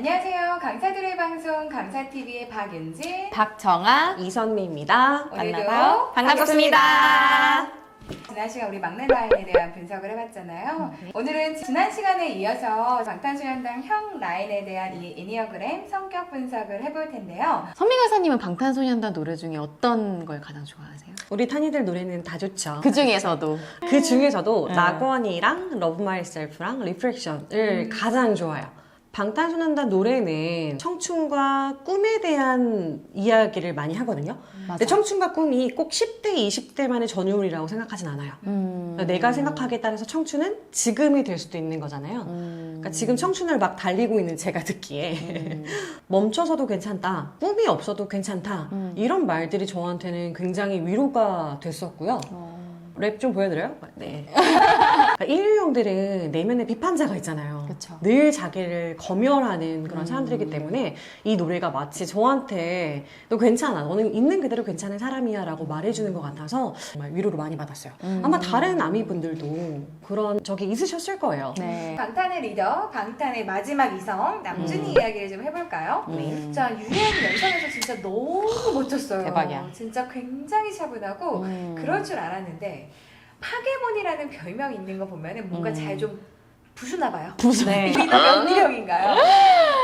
안녕하세요. 강사들의 방송 강사TV의 박윤지. 박정아 이선미입니다. 오늘도 만나서 반갑습니다. 지난 시간 우리 막내 라인에 대한 분석을 해봤잖아요. 오늘은 지난 시간에 이어서 방탄소년단 형 라인에 대한 이 애니어그램 성격 분석을 해볼 텐데요. 선미 가사님은 방탄소년단 노래 중에 어떤 걸 가장 좋아하세요? 우리 탄이들 노래는 다 좋죠. 그 중에서도 그 중에서도 음. 낙원이랑 러브 마이셀프랑 리프렉션을 가장 좋아요. 방탄소년단 노래는 청춘과 꿈에 대한 이야기를 많이 하거든요. 근데 청춘과 꿈이 꼭 10대, 20대만의 전유물이라고 생각하진 않아요. 음. 그러니까 내가 생각하기에 따라서 청춘은 지금이 될 수도 있는 거잖아요. 음. 그러니까 지금 청춘을 막 달리고 있는 제가 듣기에 음. 멈춰서도 괜찮다, 꿈이 없어도 괜찮다 음. 이런 말들이 저한테는 굉장히 위로가 됐었고요. 어. 랩좀 보여드려요? 네. 그러니까 인류형들은 내면에 비판자가 있잖아요. 그쵸. 늘 자기를 검열하는 그런 음. 사람들이기 때문에 이 노래가 마치 저한테 너 괜찮아, 너는 있는 그대로 괜찮은 사람이야 라고 말해주는 것 같아서 정말 위로를 많이 받았어요. 음. 아마 다른 아미분들도 그런 적이 있으셨을 거예요. 네. 방탄의 리더, 방탄의 마지막 이성 남준이 이야기를 좀 해볼까요? 음. 자 유행 연상에서 진짜 너무 멋졌어요. 대박이야. 진짜 굉장히 차분하고 음. 그럴 줄 알았는데 파괴몬이라는 별명 있는 거 보면은 뭔가 음. 잘좀 부수나 봐요. 네. 리더 연기력인가요?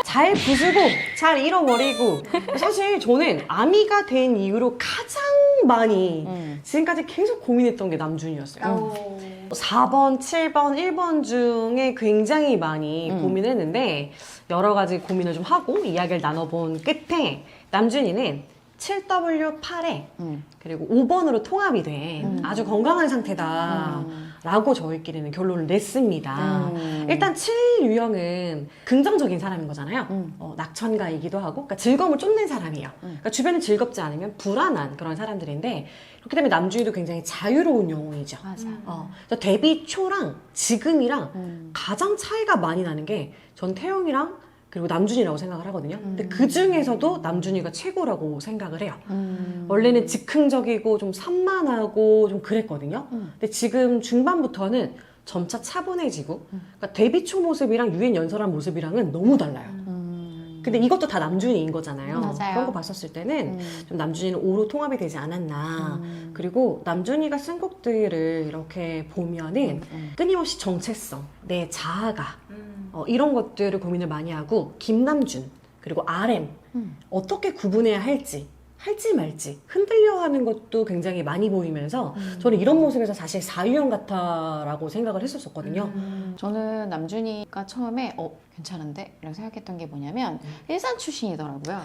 잘 부수고 잘 잃어버리고 사실 저는 아미가 된 이후로 가장 많이 음. 지금까지 계속 고민했던 게 남준이었어요. 오. 4번, 7번, 1번 중에 굉장히 많이 음. 고민을 했는데 여러 가지 고민을 좀 하고 이야기를 나눠본 끝에 남준이는 7W8에 음. 그리고 5번으로 통합이 된 음. 아주 건강한 상태다 음. 라고 저희끼리는 결론을 냈습니다. 음. 일단 7 유형은 긍정적인 사람인 거잖아요. 음. 어, 낙천가이기도 하고, 그러니까 즐거움을 쫓는 사람이에요. 음. 그러니까 주변이 즐겁지 않으면 불안한 그런 사람들인데, 그렇기 때문에 남주희도 굉장히 자유로운 영웅이죠. 맞아. 음. 어, 데뷔 초랑 지금이랑 음. 가장 차이가 많이 나는 게 전 태영이랑 그리고 남준이라고 생각을 하거든요. 근데 음. 그 중에서도 남준이가 최고라고 생각을 해요. 음. 원래는 즉흥적이고 좀 산만하고 좀 그랬거든요. 음. 근데 지금 중반부터는 점차 차분해지고 그러니까 데뷔 초 모습이랑 유엔 연설한 모습이랑은 너무 달라요. 음. 근데 이것도 다 남준이인 거잖아요. 맞아요. 그런 거 봤었을 때는 음. 좀 남준이는 오로 통합이 되지 않았나. 음. 그리고 남준이가 쓴 곡들을 이렇게 보면은 음. 끊임없이 정체성, 내 자아가 음. 어, 이런 것들을 고민을 많이 하고 김남준 그리고 RM 음. 어떻게 구분해야 할지 할지 말지 흔들려 하는 것도 굉장히 많이 보이면서 음. 저는 이런 모습에서 사실 사유형 같아라고 생각을 했었었거든요. 음. 저는 남준이가 처음에 어 괜찮은데? 라고 생각했던 게 뭐냐면 일산 출신이더라고요.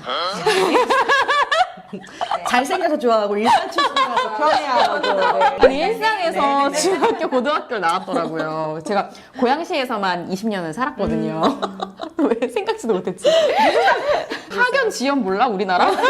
네. 잘생겨서 좋아하고 일산 출신이라서 편해하고 아니 일상에서 중학교 고등학교 나왔더라고요. 제가 고양시에서만 20년을 살았거든요. 왜 생각지도 못했지? 학연 지연 몰라 우리나라?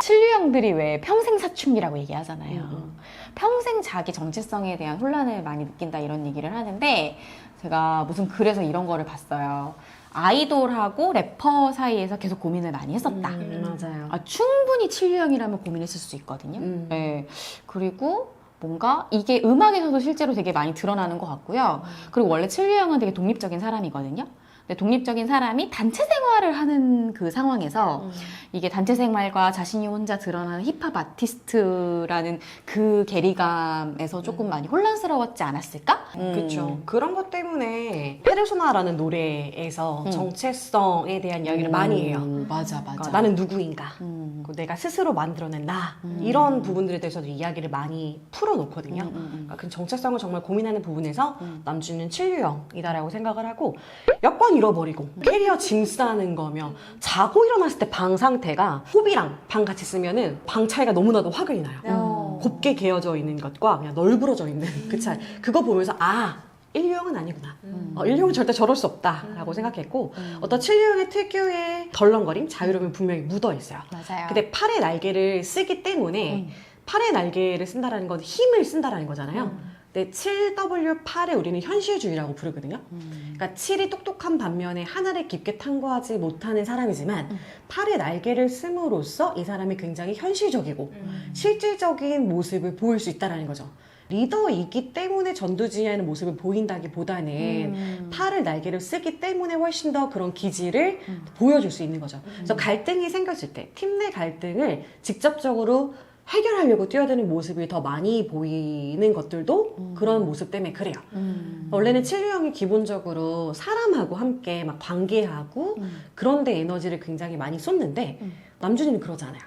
칠류형들이 왜 평생 사춘기라고 얘기하잖아요. 음. 평생 자기 정체성에 대한 혼란을 많이 느낀다 이런 얘기를 하는데 제가 무슨 글에서 이런 거를 봤어요. 아이돌하고 래퍼 사이에서 계속 고민을 많이 했었다. 음, 맞아요. 아, 충분히 칠류형이라면 고민했을 수 있거든요. 음. 네. 그리고 뭔가 이게 음악에서도 실제로 되게 많이 드러나는 것 같고요. 그리고 원래 칠류형은 되게 독립적인 사람이거든요. 근데 독립적인 사람이 단체 생활을 하는 그 상황에서 음. 이게 단체 생활과 자신이 혼자 드러나는 힙합 아티스트라는 그 괴리감에서 조금 많이 혼란스러웠지 않았을까? 음. 그렇죠. 그런 것 때문에 페르소나라는 노래에서 음. 정체성에 대한 이야기를 많이 해요. 음, 맞아, 맞아. 그러니까 나는 누구인가? 음. 그리고 내가 스스로 만들어낸 나 음. 이런 부분들에 대해서도 이야기를 많이 풀어놓거든요. 음, 음, 음. 그러니까 그 정체성을 정말 고민하는 부분에서 음. 남주는 칠류형이다라고 생각을 하고 여권 잃어버리고 캐리어 짐 싸는 거며 자고 일어났을 때 방 상태가 호비랑 방 같이 쓰면은 방 차이가 너무나도 확연히 나요. 어. 곱게 개어져 있는 것과 그냥 널브러져 있는 그 차이. 그거 보면서 아 인류형은 아니구나. 음. 어, 인류형은 절대 저럴 수 없다라고 생각했고 음. 어떤 칠류형의 특유의 덜렁거림, 자유로움이 분명히 묻어 있어요. 맞아요. 근데 팔의 날개를 쓰기 때문에 음. 팔의 날개를 쓴다라는 건 힘을 쓴다라는 거잖아요. 음. 근데 7W8에 우리는 현실주의라고 부르거든요. 음. 그러니까 7이 똑똑한 반면에 하나를 깊게 탐구하지 못하는 사람이지만 음. 팔의 날개를 씀으로써 이 사람이 굉장히 현실적이고 음. 실질적인 모습을 보일 수 있다라는 거죠. 리더이기 때문에 전두지휘하는 모습을 보인다기보다는 음. 팔을 날개를 쓰기 때문에 훨씬 더 그런 기질을 음. 보여줄 수 있는 거죠. 그래서 갈등이 생겼을 때 팀 내 갈등을 직접적으로 해결하려고 뛰어드는 모습이 더 많이 보이는 것들도 음. 그런 모습 때문에 그래요. 음. 원래는 칠류형이 기본적으로 사람하고 함께 막 관계하고 음. 그런데 에너지를 굉장히 많이 쏟는데 음. 남준이는 그러잖아요.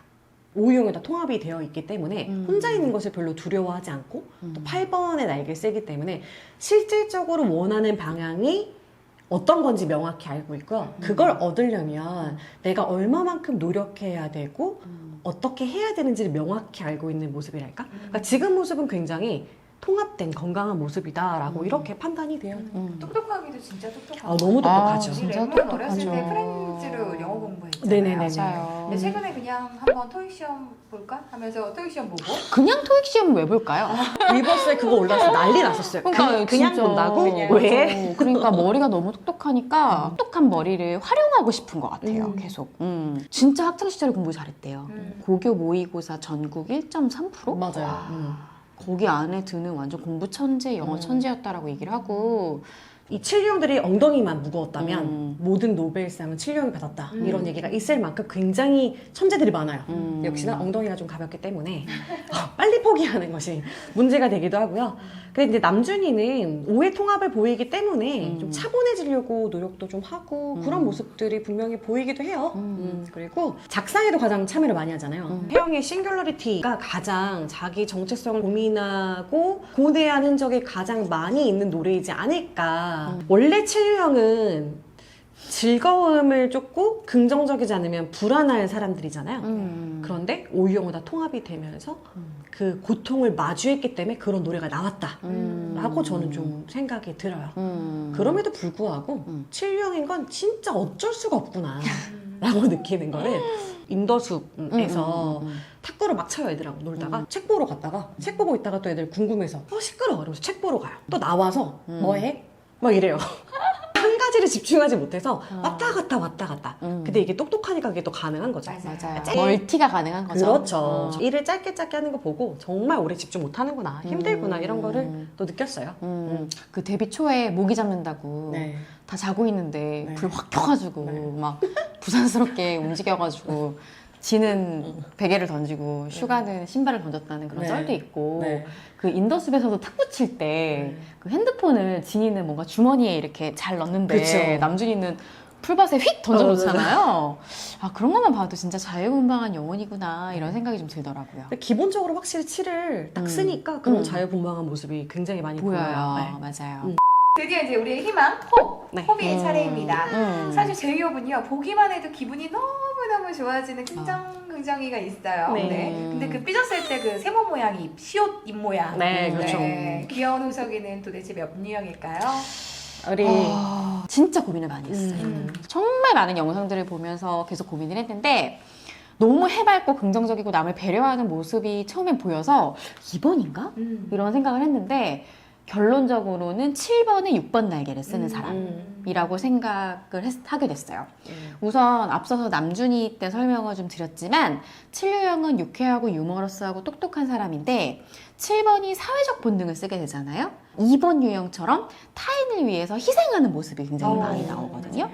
오유형에 다 통합이 되어 있기 때문에 음. 혼자 있는 것을 별로 두려워하지 않고 음. 또 8번의 날개 를 쓰기 때문에 실질적으로 원하는 방향이 어떤 건지 명확히 알고 있고요. 음. 그걸 얻으려면 내가 얼마만큼 노력해야 되고 음. 어떻게 해야 되는지를 명확히 알고 있는 모습이랄까? 음. 그러니까 지금 모습은 굉장히 통합된 건강한 모습이다라고 음. 이렇게 판단이 돼요. 음. 똑똑하기도 진짜 똑똑하고. 아 너무 똑똑하죠. 아, 우리 진짜 레몬 어렸을 때 똑똑하죠. 프렌즈로 영어 공부했잖아요. 네네네. 맞아요. 근데 최근에 그냥 한번 토익 시험 볼까 하면서 토익 시험 보고 그냥 토익 시험 왜 볼까요? 위버스에 그거 올라서 난리 났었어요. 그러니까 그, 냥 진짜. 본다고? 그냥. 왜? 그러니까 머리가 너무 똑똑하니까 똑똑한 머리를 활용하고 싶은 것 같아요. 음. 계속. 음. 진짜 학창 시절에 공부 잘했대요. 음. 고교 모의고사 전국 1.3%? 맞아요. 음. 거기 안에 드는 완전 공부 천재, 영어 음. 천재였다라고 얘기를 하고 이 칠룡들이 엉덩이만 무거웠다면 음. 모든 노벨상은 칠룡이 받았다 음. 이런 얘기가 있을 만큼 굉장히 천재들이 많아요. 음. 역시나 엉덩이가 좀 가볍기 때문에 빨리 포기하는 것이 문제가 되기도 하고요. 근데 이제 남준이는 오해 통합을 보이기 때문에 음. 좀 차분해지려고 노력도 좀 하고 음. 그런 모습들이 분명히 보이기도 해요. 음. 음, 그리고 작사에도 가장 참여를 많이 하잖아요. 음. 태영의 싱귤러리티가 가장 자기 정체성을 고민하고 고대한 흔적이 가장 많이 있는 노래이지 않을까. 음. 원래 칠유형은 즐거움을 쫓고 긍정적이지 않으면 불안할 사람들이잖아요. 음. 그런데 오유형은 다 통합이 되면서 음. 그 고통을 마주했기 때문에 그런 노래가 나왔다. 음. 라고 저는 좀 생각이 들어요. 음. 그럼에도 불구하고 음. 칠유형인 건 진짜 어쩔 수가 없구나. 음. 라고 느끼는 거는 인더숲에서 음, 음, 음. 탁구를 막 쳐요 애들하고 놀다가 음. 책 보러 갔다가 책 보고 있다가 또 애들 궁금해서 어 시끄러워 이러면서 책 보러 가요 또 나와서 음. 뭐해? 막 이래요 한 가지를 집중하지 못해서 어. 왔다 갔다 왔다 갔다 음. 근데 이게 똑똑하니까 그게 또 가능한 거죠 맞아요. 짧- 멀티가 가능한 거죠. 그렇죠 어. 일을 짧게 짧게 하는 거 보고 정말 오래 집중 못 하는구나 힘들구나 음. 이런 거를 또 느꼈어요 음, 그 데뷔 초에 모기 잡는다고 네. 다 자고 있는데 네. 불 확 켜가지고 네. 막 부산스럽게 움직여가지고 지는 음. 베개를 던지고 슈가는 신발을 던졌다는 그런 네. 썰도 있고 네. 그 인더숲에서도 탁구 칠 때 그 핸드폰을 진이는 뭔가 주머니에 이렇게 잘 넣는데 그쵸. 남준이는 풀밭에 휙 던져놓잖아요. 아 그런 것만 봐도 진짜 자유분방한 영혼이구나 이런 생각이 좀 들더라고요. 근데 기본적으로 확실히 칠을 딱 음. 쓰니까 그런 음. 자유분방한 모습이 굉장히 많이 보여요. 보여요 네. 맞아요. 음. 드디어 이제 우리의 희망 홉 네. 홉이의 음. 차례입니다. 음. 사실 제이홉은요 보기만 해도 기분이 너무 너무 좋아지는 긍정 긍정이가 있어요. 네. 네. 근데 그 삐졌을 때 그 세모 모양이 입, 시옷 입 모양. 네, 그렇죠. 네. 귀여운 호석이는 도대체 몇 유형일까요? 우리 아, 진짜 고민을 많이 했어요. 음. 정말 많은 영상들을 보면서 계속 고민을 했는데 너무 해맑고 긍정적이고 남을 배려하는 모습이 처음엔 보여서 2번인가? 음. 이런 생각을 했는데 결론적으로는 7번에 6번 날개를 쓰는 음. 사람이라고 생각을 했- 하게 됐어요. 음. 우선 앞서서 남준이 때 설명을 좀 드렸지만 7유형은 유쾌하고 유머러스하고 똑똑한 사람인데 7번이 사회적 본능을 쓰게 되잖아요. 2번 유형처럼 타인을 위해서 희생하는 모습이 굉장히 어, 많이 나오거든요.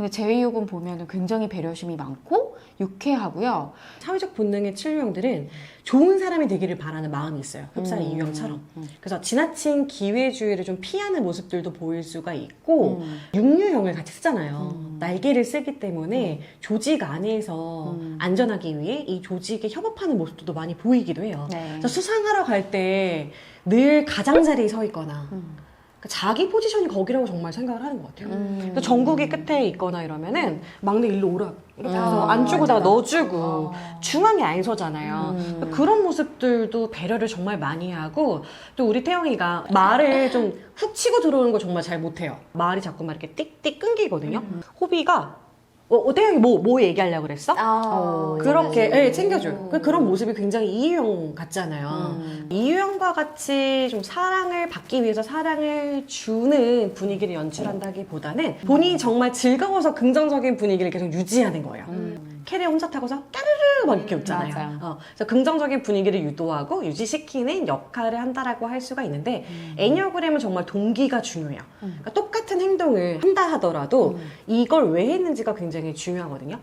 근데 제이홉은 보면은 굉장히 배려심이 많고 유쾌하고요. 사회적 본능의 칠유형들은 좋은 사람이 되기를 바라는 마음이 있어요. 흡사의 음, 이유형처럼. 음, 그래서 지나친 기회주의를 좀 피하는 모습들도 보일 수가 있고 음. 육류형을 같이 쓰잖아요. 음. 날개를 쓰기 때문에 조직 안에서 음. 안전하기 위해 이 조직에 협업하는 모습도 많이 보이기도 해요. 네. 수상하러 갈 때 늘 가장자리에 서 있거나 음. 그러니까 자기 포지션이 거기라고 정말 생각을 하는 것 같아요. 음. 또 전국이 끝에 있거나 이러면은 막내 일로 오라 이렇게 해서 음. 안주고다가 맞아. 넣어주고 어. 중앙에 안 서잖아요. 음. 그런 모습들도 배려를 정말 많이 하고 또 우리 태영이가 말을 좀 훅 치고 들어오는 거 정말 잘 못해요. 말이 자꾸 막 이렇게 띡띡 끊기거든요. 음. 호비가 어, 어, 태영이 뭐, 뭐 얘기하려고 그랬어? 아, 그렇게 맞아요. 예, 챙겨줘요. 그- 그런 모습이 굉장히 이유형 같잖아요. 음. 이유형과 같이 좀 사랑을 받기 위해서 사랑을 주는 분위기를 연출한다기보다는 본인이 정말 즐거워서 긍정적인 분위기를 계속 유지하는 거예요. 음. 캐리어 혼자 타고서 까르르 막 이렇게 음, 웃잖아요. 맞아요. 어, 그래서 긍정적인 분위기를 유도하고 유지시키는 역할을 한다라고 할 수가 있는데 애니어그램은 정말 동기가 중요해요. 음. 그러니까 똑같은 행동을 한다 하더라도 음. 이걸 왜 했는지가 굉장히 중요하거든요.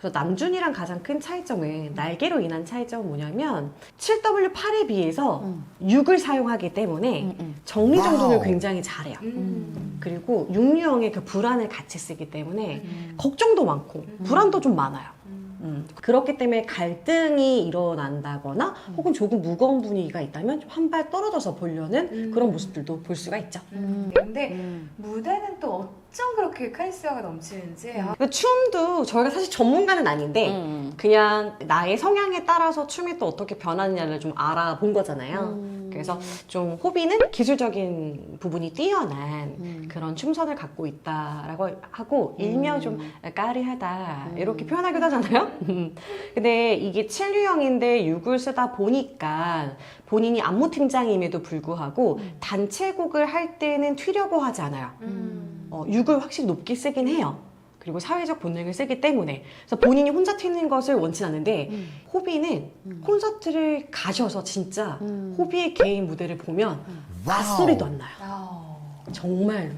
그래서 남준이랑 가장 큰 차이점은 날개로 인한 차이점은 뭐냐면 7W8에 비해서 음. 6을 사용하기 때문에 음, 음. 정리정돈을. 굉장히 잘해요. 음. 그리고 육류형의 그 불안을 같이 쓰기 때문에 음. 걱정도 많고 불안도 좀 많아요. 음. 음, 그렇기 때문에 갈등이 일어난다거나 음. 혹은 조금 무거운 분위기가 있다면 좀한발 떨어져서 보려는 음. 그런 모습들도 볼 수가 있죠. 음. 근데 음. 무대는 또 어쩜 그렇게 카리스마가 넘치는지 아, 그 춤도 저희가 사실 전문가는 아닌데 음. 그냥 나의 성향에 따라서 춤이 또 어떻게 변하느냐를 좀 알아본 거잖아요. 음. 그래서 좀 호비는 기술적인 부분이 뛰어난 음. 그런 춤선을 갖고 있다라고 하고 일명 좀 까리하다 음. 이렇게 표현하기도 하잖아요. 근데 이게 7유형인데 6을 쓰다 보니까 본인이 안무 팀장임에도 불구하고 음. 단체곡을 할 때는 튀려고 하지 않아요. 음. 어, 6을 확실히 높게 쓰긴 해요. 그리고 사회적 본능을 쓰기 때문에 그래서 본인이 혼자 튀는 것을 원치 않는데 음. 호비는 음. 콘서트를 가셔서 진짜 음. 호비의 개인 무대를 보면 와우. 낯소리도 안 나요. 아. 정말로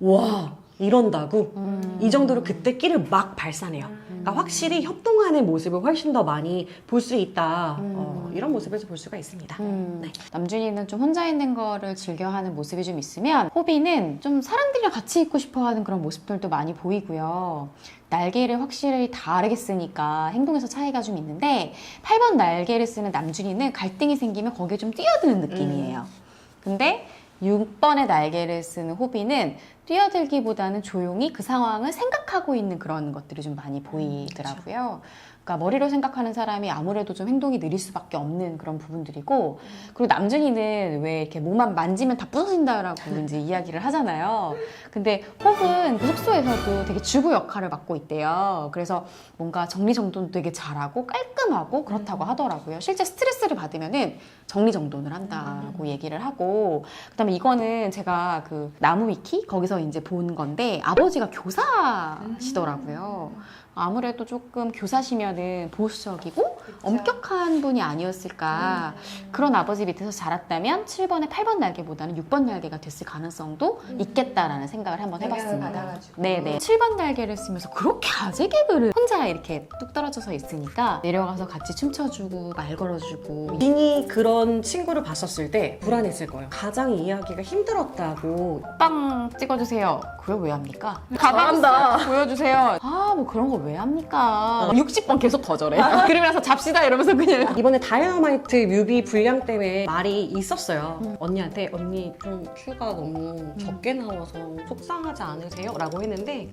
와 이런다고 음. 이 정도로 그때 끼를 막 발산해요. 그러니까 확실히 협동하는 모습을 훨씬 더 많이 볼 수 있다. 음. 어, 이런 모습에서 볼 수가 있습니다. 음, 네. 남준이는 좀 혼자 있는 거를 즐겨하는 모습이 좀 있으면 호비는 좀 사람들이랑 같이 있고 싶어하는 그런 모습들도 많이 보이고요. 날개를 확실히 다르게 쓰니까 행동에서 차이가 좀 있는데 8번 날개를 쓰는 남준이는 갈등이 생기면 거기에 좀 뛰어드는 느낌이에요. 근데 6번의 날개를 쓰는 호비는 뛰어들기보다는 조용히 그 상황을 생각하고 있는 그런 것들이 좀 많이 보이더라고요. 그 러니까 머리로 생각하는 사람이 아무래도 좀 행동이 느릴 수밖에 없는 그런 부분들이고 그리고 남준이는 왜 이렇게 몸만 만지면 다 부서진다라고 이제 이야기를 하잖아요. 근데 혹은 그 숙소에서도 되게 주부 역할을 맡고 있대요. 그래서 뭔가 정리정돈 되게 잘하고 깔끔하고 그렇다고 하더라고요. 실제 스트레스를 받으면은 정리정돈을 한다고 얘기를 하고 그다음에 이거는 제가 그 나무 위키 거기서 이제 본 건데 아버지가 교사시더라고요. 아무래도 조금 교사시면 은 보수적이고 그쵸? 엄격한 분이 아니었을까. 그런 아버지 밑에서 자랐다면 7번에 8번 날개보다는 6번 날개가 됐을 가능성도 있겠다라는 생각을 한번 해봤습니다. 네네. 7번 날개를 쓰면서 그렇게 아재 개그를 혼자 이렇게 뚝 떨어져서 있으니까 내려가서 같이 춤춰주고 말 걸어주고 진이 그런 친구를 봤었을 때 불안했을 거예요. 가장 이해하기가 힘들었다고. 빵 찍어주세요. 그걸 왜 합니까? 가방다 보여주세요. 아 뭐 그런 걸왜 합니까? 60번 계속 거절해. 그러면서 잡시다 이러면서 그냥 이번에 다이너마이트 뮤비 분량 때문에 말이 있었어요. 언니한테 언니 좀 큐가 너무 적게 나와서 속상하지 않으세요? 라고 했는데